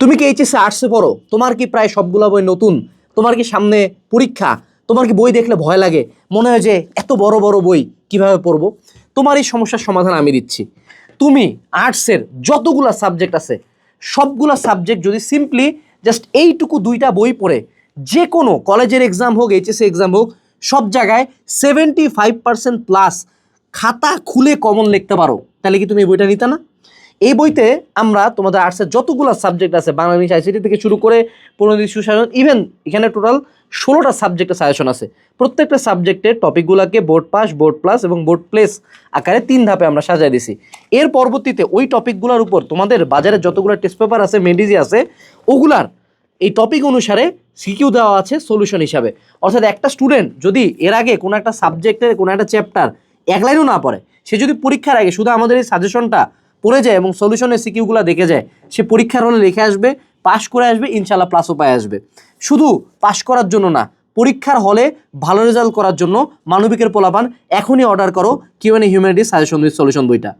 তুমি কি এইচএসে আর্টসে পড়ো? তোমার কি প্রায় সবগুলো বই নতুন? তোমার কি সামনে পরীক্ষা? তোমার কি বই দেখলে ভয় লাগে? মনে হয় যে এত বড় বড় বই কীভাবে পড়ব? তোমার এই সমস্যার সমাধান আমি দিচ্ছি। তুমি আর্টসের যতগুলা সাবজেক্ট আছে, সবগুলা সাবজেক্ট যদি সিম্পলি জাস্ট এইটুকু দুইটা বই পড়ে যে কোনো কলেজের এক্সাম হোক এইচএসসি এক্সাম হোক, সব জায়গায় সেভেন্টি ফাইভ পার্সেন্ট প্লাস খাতা খুলে কমন লিখতে পারো। তাহলে কি তুমি বইটা নিতে না? এই বইতে আমরা তোমাদের আর্টসের যতগুলো সাবজেক্ট আছে, বাংলা, ইংলিশ আইসিটি থেকে শুরু করে পনেরো সুশাসন ইভেন এখানে টোটাল ষোলোটা সাবজেক্টের সাজেশন আছে। প্রত্যেকটা সাবজেক্টের টপিকগুলোকে বোর্ড পাস বোর্ড প্লাস এবং বোর্ড প্লেস আকারে তিন ধাপে আমরা সাজিয়ে দিছি। এর পরবর্তীতে ওই টপিকগুলোর উপর তোমাদের বাজারে যতগুলো টেস্ট পেপার আছে মেডিজি আছে, ওগুলার এই টপিক অনুসারে সিকিউ দেওয়া আছে সলিউশন হিসাবে। অর্থাৎ একটা স্টুডেন্ট যদি এর আগে কোনো একটা সাবজেক্টের কোনো একটা চ্যাপ্টার এক লাইনও না পড়ে, সে যদি পরীক্ষার আগে শুধু আমাদের এই সাজেশনটা পড়ে যায় এবং সলিউশনের সিকিউগুলো দেখে যায়, সে পরীক্ষার হলে লিখে আসবে পাশ করে আসবে ইনশাল্লাহ প্লাসও পায় আসবে। শুধু পাশ করার জন্য না, পরীক্ষার হলে ভালো রেজাল্ট করার জন্য মানবিকের পোলাপান এখনই অর্ডার করো Q N humanities suggestion with solution বইটা।